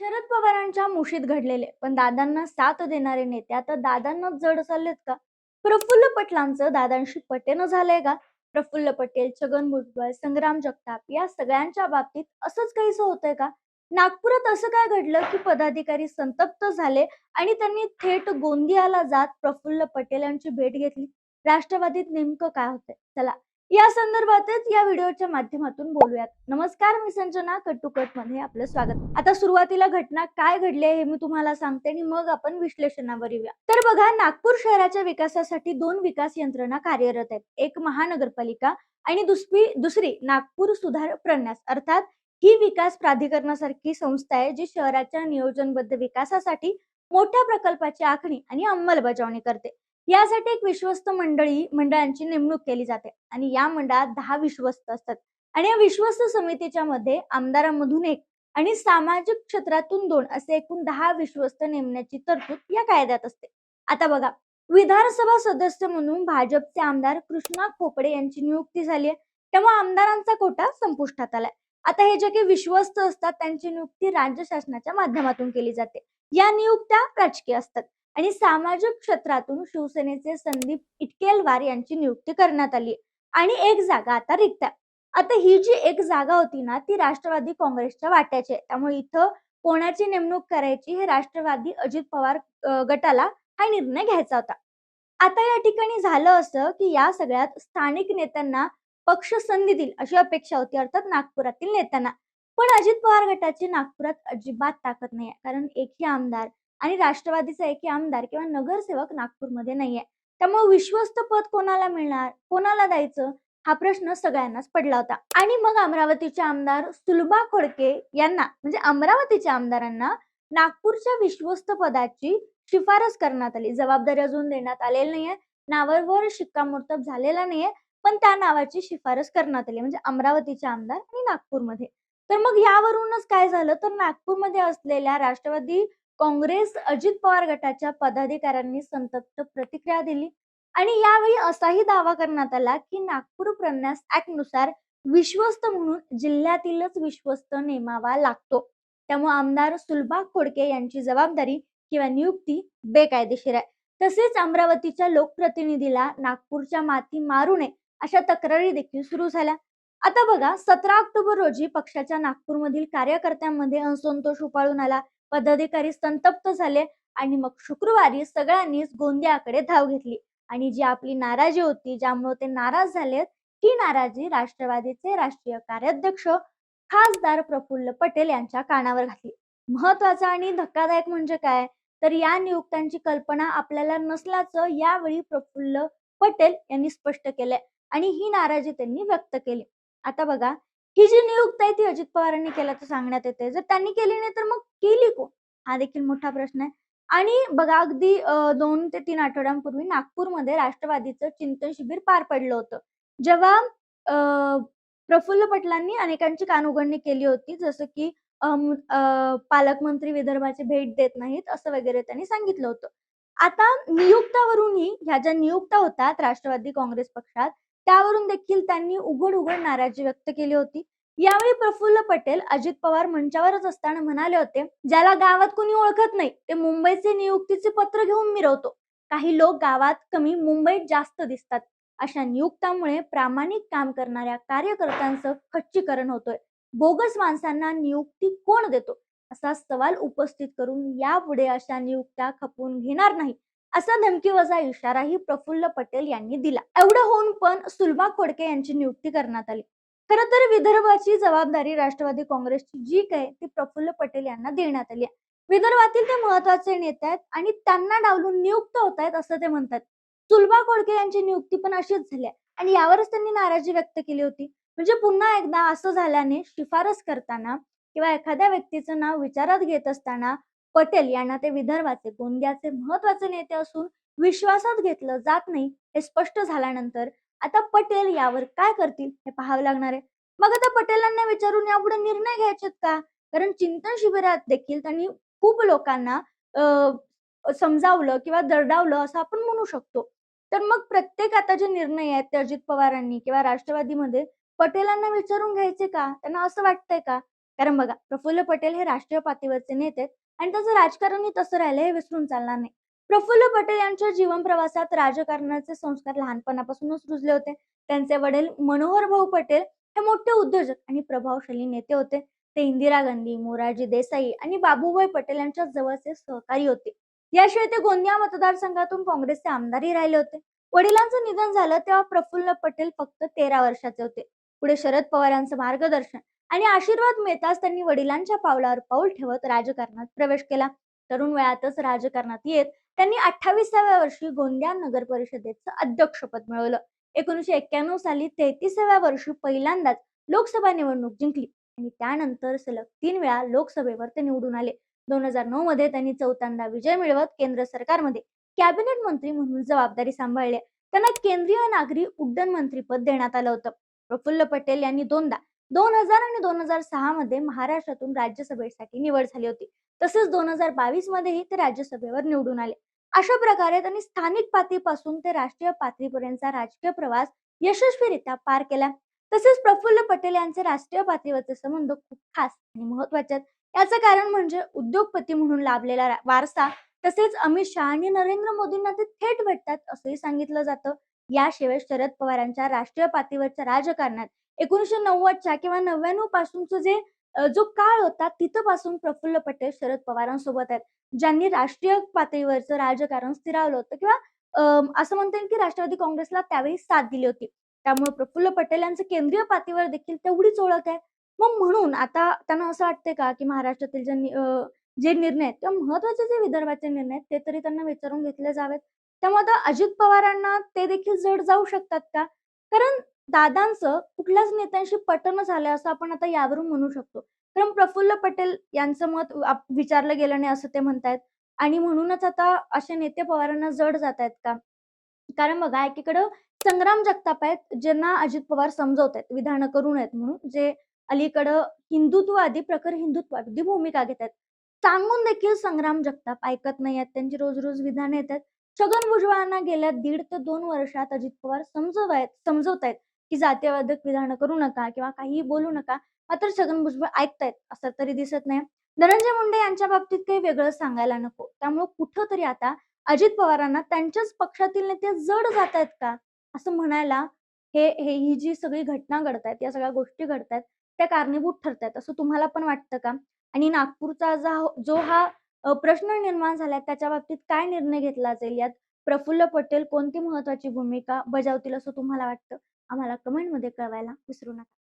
शरद पवारांच्या मुशीत घडलेले. पण दादांना साथ देणारे नेते आता दादांनाच जड चाललेत का? प्रफुल्ल पटलांचं दादांशी पटेनं झालंय का? प्रफुल्ल पटेल छगन भुजबळ संग्राम जगताप या सगळ्यांच्या बाबतीत असंच काहीच होतंय का? नागपुरात असं काय घडलं की पदाधिकारी संतप्त झाले आणि त्यांनी थेट गोंदियाला जात प्रफुल्ल पटेल यांची भेट घेतली? राष्ट्रवादीत नेमकं काय होतंय? चला या संदर्भातच या व्हिडिओच्या माध्यमातून बोलूयात. नमस्कार मी संजना कटमध्ये आपलं स्वागत. आता सुरुवातीला घटना काय घडली आहे हे मी तुम्हाला सांगते आणि मग आपण विश्लेषणावर येऊया. तर बघा नागपूर शहराच्या विकासासाठी दोन विकास यंत्रणा कार्यरत आहेत. एक महानगरपालिका आणि दुसरी दुसरी नागपूर सुधार प्रन्यास. अर्थात ही विकास प्राधिकरणासारखी संस्था आहे जी शहराच्या नियोजनबद्ध विकासासाठी मोठ्या प्रकल्पाची आखणी आणि अंमलबजावणी करते. यासाठी एक विश्वस्त मंडळी मंडळांची नेमणूक केली जाते. आणि या मंडळात दहा विश्वस्त असतात. आणि या विश्वस्त समितीच्या मध्ये आमदारांमधून एक आणि सामाजिक क्षेत्रातून दोन असे एकूण दहा विश्वस्त नेमण्याची तरतूद या कायद्यात असते. आता बघा विधानसभा सदस्य म्हणून भाजपचे आमदार कृष्णा खोपडे यांची नियुक्ती झाली आहे. त्यामुळे आमदारांचा कोटा संपुष्टात आलाय. आता हे जे काही विश्वस्त असतात त्यांची नियुक्ती राज्य शासनाच्या माध्यमातून केली जाते. या नियुक्त्या राजकीय असतात. आणि सामाजिक क्षेत्रातून शिवसेनेचे संदीप इटकेलवार यांची नियुक्ती करण्यात आली. आणि एक जागा आता रिक्त आहे. आता ही जी एक जागा होती ना ती राष्ट्रवादी काँग्रेसच्या वाट्याची आहे. त्यामुळे इथं कोणाची नेमणूक करायची हे राष्ट्रवादी अजित पवार गटाला हा निर्णय घ्यायचा होता. आता या ठिकाणी झालं असं की या सगळ्यात स्थानिक नेत्यांना पक्ष संधी देईल अशी अपेक्षा होती. अर्थात नागपुरातील नेत्यांना. पण अजित पवार गटाची नागपुरात अजिबात ताकद नाही कारण एकही आमदार आणि राष्ट्रवादीचा एकही आमदार किंवा नगरसेवक नागपूरमध्ये नाहीये. त्यामुळे विश्वस्त पद कोणाला मिळणार कोणाला द्यायचं हा प्रश्न सगळ्यांनाच पडला होता. आणि मग अमरावतीचे आमदार सुलभा खोडके यांना म्हणजे अमरावतीच्या आमदारांना नागपूरच्या विश्वस्त पदाची शिफारस करण्यात आली. जबाबदारी अजून देण्यात आलेली नाहीये. नावावर शिक्कामोर्तब झालेला नाहीये पण त्या नावाची शिफारस करण्यात आली म्हणजे अमरावतीचे आमदार आणि नागपूरमध्ये. तर मग यावरूनच काय झालं? तर नागपूरमध्ये असलेल्या राष्ट्रवादी काँग्रेस अजित पवार गटाच्या पदाधिकाऱ्यांनी संतप्त प्रतिक्रिया दिली. आणि यावेळी असाही दावा करण्यात आला की नागपूर प्रन्यास ऍक्टनुसार विश्वस्त म्हणून जिल्ह्यातीलच विश्वस्त नेमावा लागतो. त्यामुळे आमदार सुलभा खोडके यांची जबाबदारी किंवा नियुक्ती बेकायदेशीर आहे. तसेच अमरावतीच्या लोकप्रतिनिधीला नागपूरच्या माती मारू नये अशा तक्रारी देखील सुरू झाल्या. आता बघा सतरा ऑक्टोबर रोजी पक्षाच्या नागपूरमधील कार्यकर्त्यांमध्ये असंतोष उपाळून आला. पदाधिकारी संतप्त झाले आणि मग शुक्रवारी सगळ्यांनीच गोंदियाकडे धाव घेतली. आणि जी आपली नाराजी होती ज्यामुळे ते नाराज झालेत ही नाराजी राष्ट्रवादीचे राष्ट्रीय कार्याध्यक्ष खासदार प्रफुल्ल पटेल यांच्या कानावर घातली. महत्वाचं आणि धक्कादायक म्हणजे काय? तर या नियुक्त्यांची कल्पना आपल्याला नसल्याचं यावेळी प्रफुल्ल पटेल यांनी स्पष्ट केलंय आणि ही नाराजी त्यांनी व्यक्त केली. आता बघा ही जी नियुक्त आहे ती अजित पवारांनी केल्याचं सांगण्यात येते जर त्यांनी केली नाही तर मग केली कोण? हा देखील मोठा प्रश्न आहे. आणि बघा अगदी दोन ते तीन आठवड्यांपूर्वी नागपूरमध्ये राष्ट्रवादीचं चिंतन शिबिर पार पडलं होतं. जेव्हा प्रफुल्ल पटलांनी अनेकांची कानउघडणी केली होती जसं की पालकमंत्री विदर्भाची भेट देत नाहीत असं वगैरे त्यांनी सांगितलं होतं. आता नियुक्तावरूनही ह्या ज्या नियुक्त्या होतात राष्ट्रवादी काँग्रेस पक्षात त्यावरून देखील त्यांनी उघड उघड नाराजी व्यक्त केली होती. यावेळी प्रफुल्ल पटेल अजित पवार मंचावरच असताना म्हणाले होते ज्याला गावात कोणी ओळखत नाही ते मुंबईचे नियुक्तीचे पत्र घेऊन मिरवतो. काही लोक गावात कमी मुंबईत जास्त दिसतात. अशा नियुक्तामुळे प्रामाणिक काम करणाऱ्या कार्यकर्त्यांचं खच्चीकरण होतोय. बोगस माणसांना नियुक्ती कोण देतो? असा सवाल उपस्थित करून यापुढे अशा नियुक्त्या खपवून घेणार नाही. असा धमकीवजा इशाराही प्रफुल्ल पटेल यांनी दिला. एवढं होऊन पण सुलभा खोडके यांची नियुक्ती करण्यात आली. खर तर विदर्भाची जबाबदारी राष्ट्रवादी काँग्रेसची जी काय ती प्रफुल्ल पटेल यांना देण्यात आली आहे. विदर्भातील ते महत्त्वाचे नेते आहेत आणि त्यांना डावलून नियुक्त होत आहेत असं ते म्हणतात. सुलभा खोडके यांची नियुक्ती पण अशीच झाली आहे आणि यावरच त्यांनी नाराजी व्यक्त केली होती. म्हणजे पुन्हा एकदा असं झाल्याने शिफारस करताना किंवा एखाद्या व्यक्तीचं नाव विचारात घेत असताना पटेल यांना ते विदर्भाचे गोंदियाचे महत्त्वाचे नेते असून विश्वासात घेतलं जात नाही हे स्पष्ट झाल्यानंतर आता पटेल यावर काय करतील हे पाहावं लागणार आहे. मग आता पटेलांना विचारून यापुढे निर्णय घ्यायचेत का? कारण चिंतन शिबिरात देखील त्यांनी खूप लोकांना समजावलं किंवा दरडावलं असं आपण म्हणू शकतो. तर मग प्रत्येक आता जे निर्णय आहेत ते अजित पवारांनी किंवा राष्ट्रवादीमध्ये पटेलांना विचारून घ्यायचे का? त्यांना असं वाटतंय का? कारण बघा प्रफुल्ल पटेल हे राष्ट्रीय पातळीवरचे नेते आणि त्याचं राजकारणही तसं राहिलं हे विसरून चालणार नाही. प्रफुल्ल पटेल यांच्या जीवन प्रवासात राजकारणाचे संस्कार लहानपणापासूनच रुजले होते. त्यांचे वडील मनोहर भाऊ पटेल हे मोठे उद्योजक आणि प्रभावशाली नेते होते. ते इंदिरा गांधी मोरारजी देसाई आणि बाबूभाई पटेल यांच्या जवळचे सहकारी होते. याशिवाय ते गोंदिया मतदारसंघातून काँग्रेसचे आमदारही राहिले होते. वडिलांचं निधन झालं तेव्हा प्रफुल्ल पटेल फक्त तेरा वर्षाचे होते. पुढे शरद पवार यांचं मार्गदर्शन आणि आशीर्वाद मिळताच त्यांनी वडिलांच्या पावलावर पाऊल ठेवत राजकारणात प्रवेश केला. तरुण वयातच राजकारणात येत त्यांनी अठ्ठावीसाव्या वर्षी गोंदिया नगर परिषदेचं अध्यक्षपद मिळवलं. एकोणीशे एक्क्याण्णव साली तेहतीसाव्या वर्षी पहिल्यांदाच लोकसभा निवडणूक जिंकली आणि त्यानंतर सलग तीन वेळा लोकसभेवर ते निवडून आले. दोन हजार नऊ मध्ये त्यांनी चौथ्यांदा विजय मिळवत केंद्र सरकारमध्ये कॅबिनेट मंत्री म्हणून जबाबदारी सांभाळली त्यांना केंद्रीय नागरी उड्डाण मंत्रीपद देण्यात आलं होतं. प्रफुल्ल पटेल यांनी दोनदा दोन हजार आणि दोन हजार सहा मध्ये महाराष्ट्रातून राज्यसभेसाठी निवड झाली होती. तसेच दोन हजार बावीस मध्येही ते राज्यसभेवर निवडून आले. अशा प्रकारे त्यांनी स्थानिक पातळीपासून ते राष्ट्रीय पातळीपर्यंतचा राजकीय प्रवास यशस्वीरित्या पार केला. तसेच प्रफुल्ल पटेल यांचे राष्ट्रीय पातळीवरचे संबंध खूप खास आणि महत्त्वाचे आहेत. याचं कारण म्हणजे उद्योगपती म्हणून लाभलेला वारसा तसेच अमित शहा आणि नरेंद्र मोदींना ते थेट भेटतात असंही सांगितलं जातं. याशिवाय शरद पवारांच्या राष्ट्रीय पातळीवरच्या राजकारणात एकोणीशे नव्वदच्या किंवा नव्याण्णव पासूनचं जे जो काळ होता तिथं पासून प्रफुल्ल पटेल शरद पवारांसोबत आहेत ज्यांनी राष्ट्रीय पातळीवरचं राजकारण स्थिरावलं होतं किंवा असं म्हणता येईल की राष्ट्रवादी काँग्रेसला त्यावेळी साथ दिली होती. त्यामुळे प्रफुल्ल पटेल यांचं केंद्रीय पातळीवर देखील तेवढीच ओळख आहे. मग म्हणून आता त्यांना असं वाटतंय का की महाराष्ट्रातील जे जे निर्णय आहेत किंवा महत्त्वाचे जे विदर्भाचे निर्णय ते तरी त्यांना विचारून घेतले जावेत. त्यामुळे आता अजित पवारांना ते देखील जड जाऊ शकतात का? कारण दादांचं कुठल्याच नेत्यांशी पटन झालं असं आपण आता यावरून म्हणू शकतो. कारण प्रफुल्ल पटेल यांचं मत विचारलं गेलं नाही असं ते म्हणतायत. आणि म्हणूनच आता असे नेते पवारांना जड जात आहेत का? कारण बघा एकीकडं संग्राम जगताप आहेत ज्यांना अजित पवार समजवत आहेत विधानं करून आहेत म्हणून जे अलीकडं हिंदुत्ववादी प्रखर हिंदुत्ववादी भूमिका घेत आहेत सांगून देखील संग्राम जगताप ऐकत नाही आहेत त्यांची रोज रोज विधानं येतात छगन भुजबळांना गेल्या दीड ते दोन वर्षात अजित पवार समजवत समजवतायत. की जातीयवादक विधानं करू नका किंवा काहीही बोलू नका मात्र छगन भुजबळ ऐकतायत असं तरी दिसत नाही. धनंजय मुंडे यांच्या बाबतीत काही वेगळं सांगायला नको. त्यामुळे कुठं तरी आता अजित पवारांना त्यांच्याच पक्षातील नेते जड जात आहेत का? असं म्हणायला हे हे ही जी सगळी घटना घडतायत या सगळ्या गोष्टी घडतायत त्या कारणीभूत ठरतायत असं तुम्हाला पण वाटतं का? आणि नागपूरचा जा- जो हा प्रश्न निर्माण झालाय त्याच्या बाबतीत काय निर्णय घेतला जाईल? यात प्रफुल्ल पटेल कोणती महत्वाची भूमिका बजावतील असं तुम्हाला वाटतं? आम्हाला कमेंटमध्ये कळवायला विसरू नका.